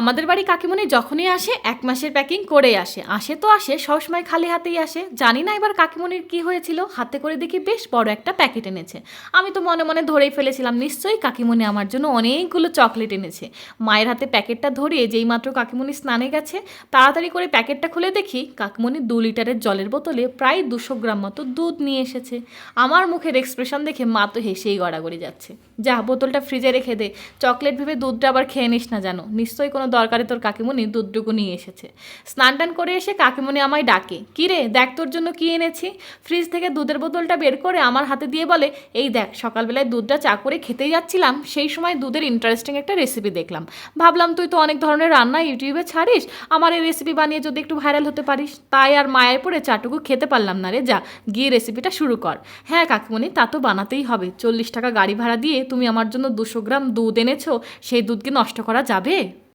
আমাদের বাড়ি কাকিমণি যখনই আসে, এক মাসের প্যাকিং করে আসে। আসে তো আসে সবসময় খালি হাতেই আসে। জানি না এবার কাকিমণির কি হয়েছিল, হাতে করে দেখি বেশ বড় একটা প্যাকেট এনেছে। আমি তো মনে মনে ধরেই ফেলেছিলাম, নিশ্চয়ই কাকিমণি আমার জন্য অনেকগুলো চকলেট এনেছে। মায়ের হাতে প্যাকেটটা ধরিয়ে যেই মাত্র কাকিমণি স্নানে গেছে, তাড়াতাড়ি করে প্যাকেটটা খুলে দেখি কাকিমণি দু লিটারের জলের বোতলে প্রায় দুশো গ্রাম মতো দুধ নিয়ে এসেছে। আমার মুখের এক্সপ্রেশন দেখে মা তো হেসেই গড়াগড়ি যাচ্ছে। যা বোতলটা ফ্রিজে রেখে দে চকলেট ভেবে দুধটা আবার খেয়ে নিস না জানো। নিশ্চয়ই কোনো দরকারে তোর কাকিমণি দুধটুকু নিয়ে এসেছে। স্নান টান করে এসে কাকিমণি আমায় ডাকে কী রে দেখ তোর জন্য কী এনেছি? ফ্রিজ থেকে দুধের বোতলটা বের করে আমার হাতে দিয়ে বলে, এই দেখ, সকালবেলায় দুধটা চা করে খেতেই যাচ্ছিলাম, সেই সময় দুধের ইন্টারেস্টিং একটা রেসিপি দেখলাম। ভাবলাম তুই তো অনেক ধরনের রান্না ইউটিউবে ছাড়িস, আমার এই রেসিপি বানিয়ে যদি একটু ভাইরাল হতে পারিস, তাই আর মায়ের পরে চাটুকু খেতে পারলাম না রে, যা, গিয়ে রেসিপিটা শুরু কর। হ্যাঁ কাকিমণি তা তো বানাতেই হবে, চল্লিশ টাকা গাড়ি ভাড়া দিয়ে তুমি আমার জন্য দুশো গ্রাম দুধ এনেছো, সেই দুধকে নষ্ট করা যাবে?